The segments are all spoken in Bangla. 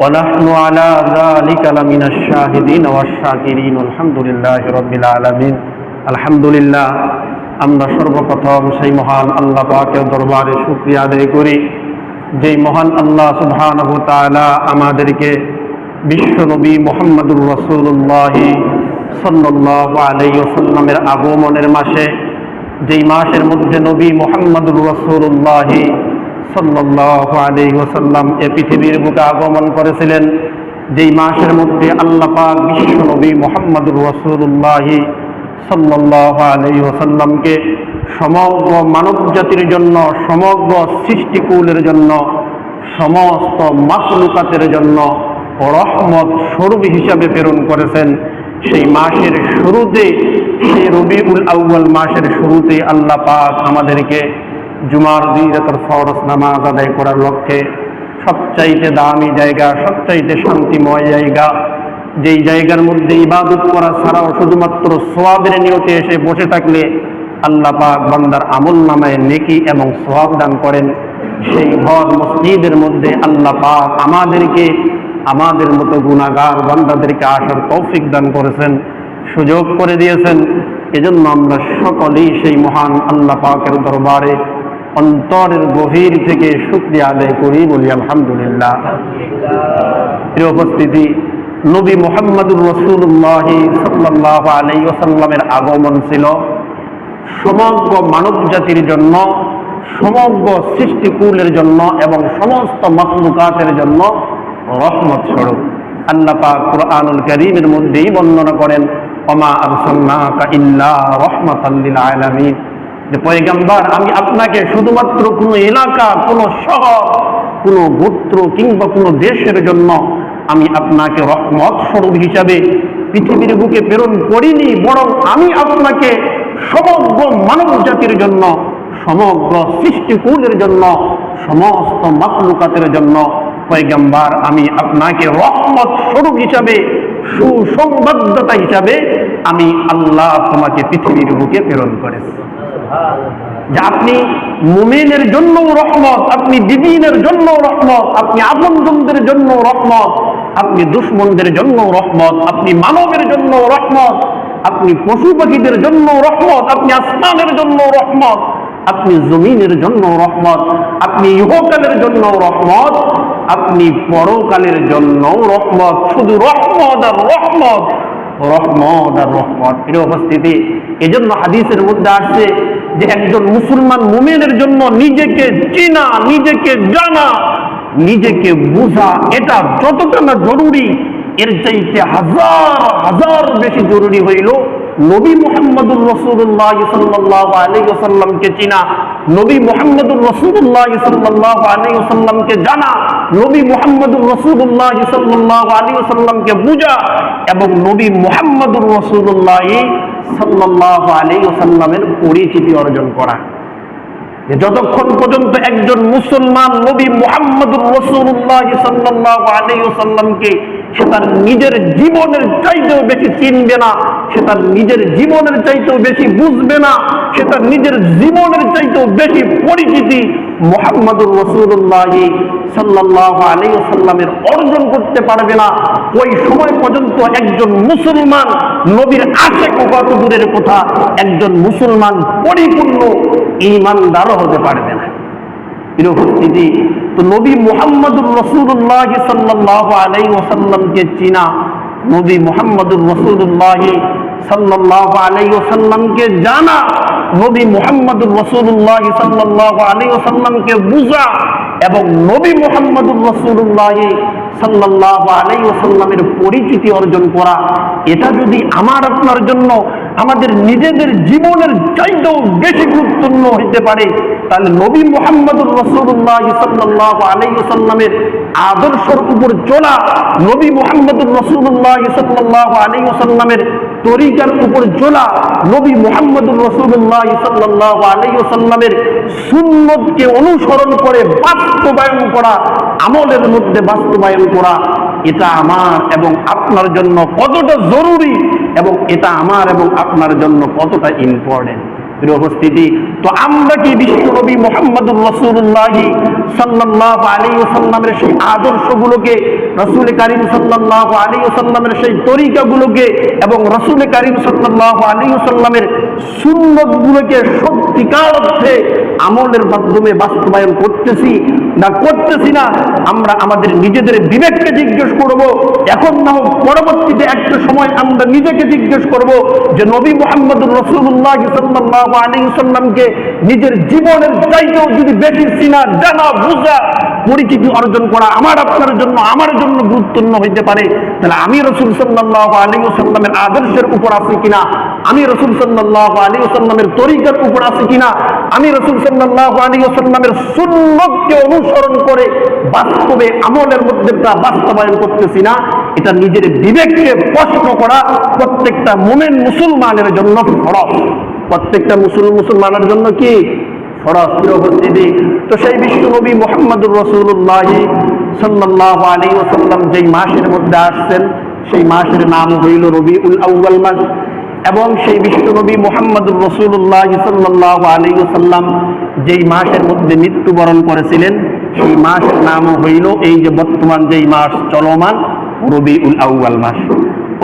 ونحن على ذلك لمن الشاهدين والشاكرين الحمد لله رب العالمين الحمد لله আমরা সর্বপ্রথম সেই মহান আল্লাহ পাকের দরবারে শুকরিয়া আদায় করি যেই মহান আল্লাহ সুবহানাহু তাআলা আমাদেরকে বিশ্বনবী মোহাম্মদুর রসুল্লাহ সাল্লাল্লাহু আলাইহি ওয়াসাল্লামের আগমনের মাসে যেই মাসের মধ্যে নবী মোহাম্মদুর রসুল্লাহ সাল্লাল্লাহু আলাইহি ওয়াসাল্লাম এ পৃথিবীর বুকে আগমন করেছিলেন। যেই মাসের মধ্যে আল্লাহ পাক বিশ্ব নবী মোহাম্মদুর রসুল্লাহ সাল্লাল্লাহু আলাইহি ওয়াসাল্লামকে সমগ্র মানব জাতির জন্য, সমগ্র সৃষ্টিকুলের জন্য, সমস্ত মাসলুকাতের জন্য রহমত স্বরূপ হিসাবে প্রেরণ করেছেন। সেই মাসের শুরুতে, সেই রবিউল আউ্বাল মাসের শুরুতে আল্লাহ পাক আমাদেরকে জুমার দুই রাতের ফরজ নামাজ আদায় করার লক্ষ্যে সবচাইতে দামি জায়গা, সবচাইতে শান্তিময় জায়গা, যেই জায়গার মধ্যে ইবাদত করা ছাড়াও শুধুমাত্র সোয়াবের নিয়তে এসে বসে থাকলে আল্লাহ পাক বান্দার আমল নামায় নেকি এবং সোয়াব দান করেন। সেই ঘর মসজিদের মধ্যে আল্লাহ পাক আমাদেরকে, আমাদের মতো গুণাগার বান্দাদেরকে আসার তৌফিক দান করেছেন, সুযোগ করে দিয়েছেন। এজন্য আমরা সকলেই সেই মহান আল্লাহ পাকের দরবারে অন্তরের গভীর থেকে শুক্রিয়া আদায় করি বলি, আলহামদুলিল্লাহ। উপস্থিতি, নবী মোহাম্মদুর রসুল্লাহ সাল্লাহ আলাই ওসাল্লামের আগমন ছিল। সমগ্র মানব জাতির জন্য, সমগ্র সৃষ্টিকুলের জন্য এবং সমস্ত মখলুকাতের জন্য রহমত স্বরূপ। আল্লাহ পাক কুরআনুল করিমের মধ্যেই বর্ণনা করেন অমা আরসালনাকা ইল্লা রাহমাতাল লিল আলামিন। যে পয়গাম্বার, আমি আপনাকে শুধুমাত্র কোনো এলাকা, কোনো শহর, কোনো গোত্র কিংবা কোনো দেশের জন্য আমি আপনাকে রহমত স্বরূপ হিসাবে পৃথিবীর বুকে প্রেরণ করিনি, বরং আমি আপনাকে সমগ্র মানব জাতির জন্য, সমগ্র সৃষ্টিকুলের জন্য, সমস্ত মাকলুকাতের জন্য পয়গাম্বার, আমি আপনাকে রহমত স্বরূপ হিসাবে, সুসংবদ্ধতা হিসাবে আমি আল্লাহ তোমাকে পৃথিবীর বুকে প্রেরণ করেছি। যে আপনি মুমিনের জন্য রহমত আপনি দিদিনের জন্য রহমত আপনি আপনজনদের জন্য রহমত আপনি দুশ্মনদের জন্য রহমত আপনি মানবের জন্য রহমত আপনি পশু পাখিদের জন্য রহমত আপনি আসমানের জন্য রহমত আপনি জমিনের জন্য রহমত আপনি ইহকালের জন্য রহমত আপনি পরকালের জন্য রহমত শুধু রহমত আর রহমত রহমত আর রহমত এর উপস্থিতি। এজন্য হাদিসের মধ্যে আসছে যে একজন মুসলমান মুমিনের জন্য নিজেকে চিনা, নিজেকে জানা, নিজেকে বোঝা, এটা যতটা না জরুরি, এর চাইতে হাজার হাজার বেশি জরুরি হইল নবী মোহাম্মদুর রসুল্লাহ সাল্লাহ আলী ওসাল্লামকে চিনা, নবী মোহাম্মদুর রসুল্লাহ সাল্লাহ আলী ওসাল্লামকে জানা, নবী মোহাম্মদুর রসুল্লাহ সাল্লাহ আলী ওসাল্লামকে বুঝা এবং নবী মোহাম্মদুর রসুল্লাহ সাল্লাহ আলী ওসাল্লামের পরিচিতি অর্জন করা। যতক্ষণ পর্যন্ত একজন মুসলমান নবী মোহাম্মদুর রসুল্লাহ সাল্লাহ আলী ওসাল্লামকে সে তার নিজের জীবনের চাইতেও বেশি চিনবে না, সে তার নিজের জীবনের চাইতেও বেশি বুঝবে না, সে তার নিজের জীবনের চাইতেও বেশি পরিচিতি মোহাম্মদুর রসুল্লাহ সাল্লাহ আলী সাল্লামের অর্জন করতে পারবে না। ওই সময় পর্যন্ত একজন মুসলমান নবীর আশে কত দূরের কথা একজন মুসলমান পরিপূর্ণ ইমানদারও হতে পারবে না। উপস্থিতি, তো নবী মোহাম্মদুর রসুল্লাহ সাল্লাহ আলাই ওসাল্লামকে চিনা। নবী মোহাম্মদুর রসুল্লাহ সাল্লাহ আলাই ওসাল্লামকে জানা। নবী মোহাম্মদুর রসুল্লাহ সাল্লাহ আলাই ওসাল্লামকে বুঝা। এবং নবী মোহাম্মদুর রসুল্লাহ সাল্লাহ আলাই ওসাল্লামের পরিচিতি অর্জন করা, এটা যদি আমার আপনার জন্য আমাদের নিজেদের জীবনের চাইতেও বেশি গুরুত্বপূর্ণ হইতে পারে, তাহলে নবী মোহাম্মদুর রসুল্লাহ সাল্লাহ আলাইসাল্লামের আদর্শর উপর চলা নবী মোহাম্মদুর রসুল্লাহ সাল্লাহ আলাইসাল্লামের তরিকার উপর জোলা নবী মোহাম্মদুর রসুল্লাহ সাল্লাহ আলাইসাল্লামের সুন্নতকে অনুসরণ করে বাস্তবায়ন করা, আমলের মধ্যে বাস্তবায়ন করা, এটা আমার এবং আপনার জন্য কতটা জরুরি এবং এটা আমার এবং আপনার জন্য কতটা ইম্পর্টেন্ট উপস্থিতি, তো আমরা কি বিশ্বকবি মোহাম্মদ রসুল্লাহ সাল্লাহ আলী ওসাল্লামের সেই আদর্শগুলোকে, রসুল করিম সাল্লাহ আলী ওসাল্লামের সেই তরিকাগুলোকে এবং রসুল করিম সাল্লাহ আলী ওসাল্লামের সুন্নতগুলোকে সত্যিকার অর্থে আমলের মাধ্যমে বাস্তবায়ন করতেছি না করতেছি না, আমরা আমাদের নিজেদের বিবেককে জিজ্ঞেস করব। এখন না হোক পরবর্তীতে একটা সময় আমরা নিজেকে জিজ্ঞেস করব যে নবী মোহাম্মদুর রসুল্লাহ সাল্লাহ নিজের জীবনের চাইতেও যদি বেশি সিনা জানা বুঝা, পরিচিতি অর্জন করা আমার আপনার জন্য, আমার জন্য গুরুত্বপূর্ণ হইতে পারে, তাহলে আমি রসুল সাল্লাহ আলী আদর্শের উপর আছি কিনা? আমি রসুল সাল্লাহ আলী সাল্লামের তরিকার উপর আছি কিনা? আমি রসুল সাল্লাহ আলী সাল্লামের সুন্নতকে অনুসরণ করে বাস্তবে আমলের মধ্যে তা বাস্তবায়ন করতেছি না। এটা নিজের বিবেককে প্রশ্ন করা প্রত্যেকটা মোমেন মুসলমানের জন্য ফরজ। প্রত্যেকটা মুসল মুসলমানের জন্য কি? প্রিয় উপস্থিতি তো সেই বিশ্ব নবী মোহাম্মদুর রসুল্লাহ সাল্লাহ আলী ওসাল্লাম যেই মাসের মধ্যে আসছেন, সেই মাসের নাম হইল রবি উল আউ্বাল মাস। এবং সেই বিশ্বনবী মোহাম্মদুর রসুল্লাহ সাল্লাহ আলী ওসাল্লাম যেই মাসের মধ্যে মৃত্যুবরণ করেছিলেন, সেই মাসের নাম হইল এই যে বর্তমান যেই মাস চলমান রবি উল আউ্বাল মাস।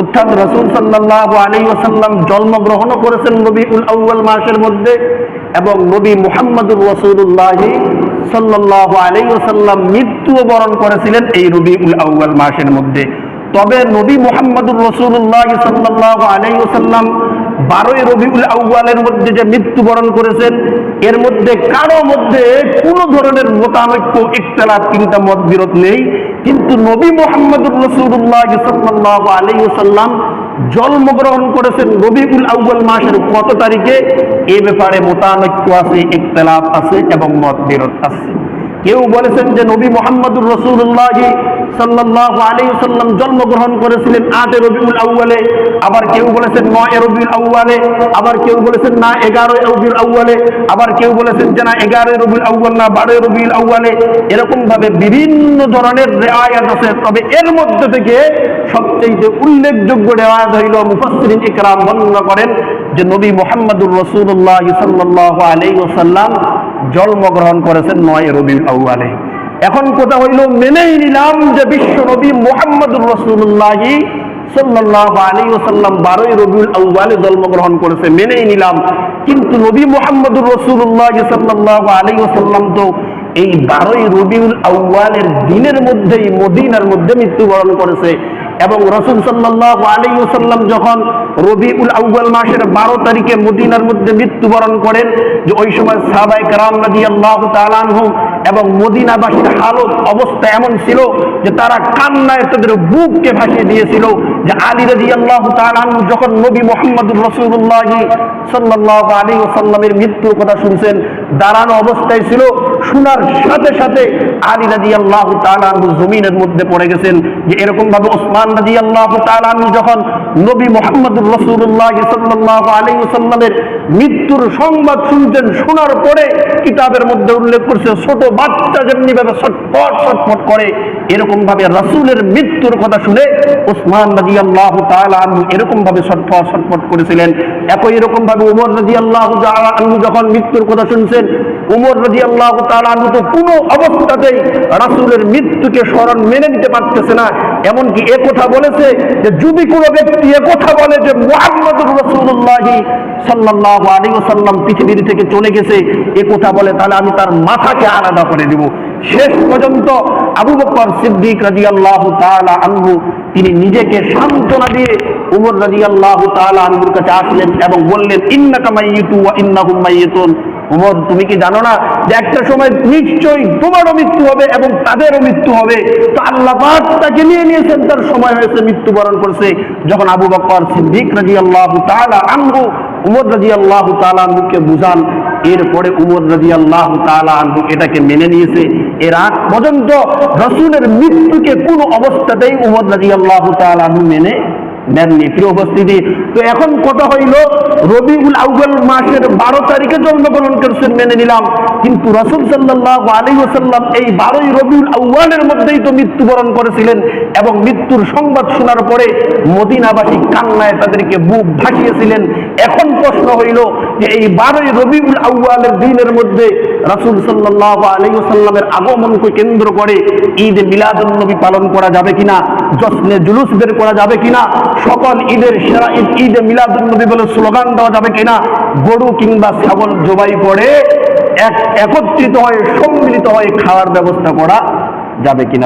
অর্থাৎ রসুল সাল্লাহ আলী ওসাল্লাম জন্মগ্রহণও করেছেন নবী উল আউ্বাল মাসের মধ্যে এবং নবী মুহাম্মদুর রসুল্লাহ সাল্লাহ আলী ওসাল্লাম মৃত্যুও বরণ করেছিলেন এই রবি উল আউ্বাল মাসের মধ্যে। তবে নবী মোহাম্মদুর রসুল্লাহ সাল্লাহ আলাই ওসাল্লাম বারোই রবিউল আউ্বালের মধ্যে যে মৃত্যুবরণ করেছেন, এর মধ্যে কারও মধ্যে কোনো ধরনের মতানৈক্য চিন্তা মত বিরোধ নেই। কিন্তু নবী মোহাম্মদুর রসুল্লাহ সাল্লাহ আলাই ওসাল্লাম জন্মগ্রহণ করেছেন রবিউল আউ্বাল মাসের কত তারিখে? এ ব্যাপারে মতানৈক্য আছে, ইখতলাফ আছে এবং মত বিরোধ আছে। কেউ বলেছেন যে নবী মোহাম্মদুর রসুল্লাহ সাল্লাহ আলী সাল্লাম জন্মগ্রহণ করেছিলেন আটে রবিউল আউ্বালে আবার কেউ বলেছেন নয় রবিউল আউ্বালে আবার কেউ বলেছেন না এগারোই রবিউল আউ্বালে আবার কেউ বলেছেন যে না এগারোই রবিউল আউ্বাল না বারোই রবিউল আউ্বালে এরকম ভাবে বিভিন্ন ধরনের রেওয়ায়াত আছে, তবে এর মধ্যে থেকে সবচেয়ে উল্লেখযোগ্য রেওয়ায়াত হইল মুফাসরিন ইকরাম বর্ণনা করেন যে নবী মোহাম্মদুর রসুল্লাহ সাল্লাহ আলী ওসাল্লাম জন্মগ্রহণ করেছেন নয় রবিউল আউ্বালে এখন কথা হইল, মেনেই নিলাম যে বিশ্ব নবী মোহাম্মদুর রসুল্লাহ সাল্লাহ আলী ওসাল্লাম বারোই রবিউল আউ্বালে জন্মগ্রহণ করেছে, মেনেই নিলাম। কিন্তু নবী মোহাম্মদুর রসুল্লাহ সাল্লাহ আলী ওসাল্লাম তো এই বারোই রবিউল আউ্বালের দিনের মধ্যেই, মদিনার মধ্যে মৃত্যুবরণ করেছে। এবং রসুল সাল্লাহ আলী সাল্লাম যখন রবিউল আউ্বাল মাসের বারো তারিখে মদিনার মধ্যে মৃত্যুবরণ করেন, যে ওই সময় সাহাবাই কারাম নদী আল্লাহ তালানহু এবং মদিনাবাসীর হালত অবস্থা এমন ছিল যে তারা কান্নায় তাদের বুককে ভাসিয়ে দিয়েছিল। যে আলী রাজি আল্লাহ তালানহু যখন নবী মোহাম্মদুর রসুল্লাহ সাল্লাহ আলী ওসাল্লামের মৃত্যুর কথা শুনছেন, দাঁড়ানো অবস্থায় ছিল। শোনার সাথে সাথে আলী রাজি আল্লাহ তালানহু জমিনের মধ্যে পড়ে গেছেন যে এরকম ভাবে ওসমান রাজি আল্লাহ তালানহু যখন নবী মোহাম্মদুর রসুল্লাহ সাল্লাহ আলী সাল্লামের মৃত্যুর সংবাদ শুনছেন শোনার পরে কিতাবের মধ্যে উল্লেখ করছে, ছোট বাচ্চা যেমনি ভাবে ছটফট ছটফট করে এরকম ভাবে রাসূলের মৃত্যুর কথা শুনে ওসমান রাজি আল্লাহ তালু এরকম ভাবে ছটফট ছটফট করেছিলেন। একই এরকম ভাবে উমর রাজি আল্লাহ যখন মৃত্যুর কথা শুনছেন, উমর রাজি আল্লাহ তো কোনো অবস্থাতেই রাসূলের মৃত্যুকে স্মরণ মেনে নিতে পারতেছে না। এমনকি এ কথা বলেছে যে, যদি কোনো ব্যক্তি এ কথা বলে যে রসুল্লাহ সাল্লাহ আলী পৃথিবীর থেকে চলে গেছে, এ কথা বলে তাহলে আমি তার মাথাকে আলাদা করে দিব। শেষ পর্যন্ত আবু বকর সিদ্দিক রাজি আল্লাহ তালা তিনি নিজেকে সান্ত্বনা দিয়ে উমর রাজি আল্লাহ তালা কাছে আসলেন এবং বললেন, ইন্নাকা মাইয়িতু ওয়া ইন্নাহুম মাইয়িতুন। উমর তুমি কি জানো না যে একটা সময় নিশ্চয়ই তোমারও মৃত্যু হবে এবং তাদেরও মৃত্যু হবে? তো আল্লাহ তাকে নিয়ে নিয়েছেন, তার সময় হয়েছে, মৃত্যুবরণ করছে। যখন আবু বকর সিদ্দিক রাজি আল্লাহ তালা আনহু উমর রাজি আল্লাহ তালা আনহুকে বুঝান, এরপরে উমর রাজি আল্লাহ তালা এটাকে মেনে নিয়েছে। এর আগ পর্যন্ত রসুলের মৃত্যুকে কোনো অবস্থাতেই উমর রাজি আল্লাহ আনহু মেনে নেননি প্রিয় উপস্থিতি। তো এখন কথা হইল, রবিউল আউ্বাল মাসের বারো তারিখে জন্মগ্রহণ করছেন মেনে নিলাম। কিন্তু রসুল সাল্লাহ আলী ওসাল্লাম এই বারোই রবিউল আউ্বালের মধ্যেই তো মৃত্যুবরণ করেছিলেন এবং মৃত্যুর সংবাদ শোনার পরে মদিনাবাসী কান্নায় তাদেরকে বুক ভাসিয়েছিলেন এখন প্রশ্ন হইল যে এই বারোই রবিউল আউ্বালের দিনের মধ্যে রাসূল সাল্লাহ আলী ওসাল্লামের আগমনকে কেন্দ্র করে ঈদ মিলাদুন্নবী পালন করা যাবে কিনা, জশ্নে জুলুস বের করা যাবে কিনা সকল ঈদের সেরা ঈদ, ঈদে মিলাদুন্নবী বলে স্লোগান দেওয়া যাবে কিনা? গরু কিংবা ছাগল জবাই করে এক, একত্রিত হয়ে সম্মিলিত হয়ে খাওয়ার ব্যবস্থা করা যাবে কিনা?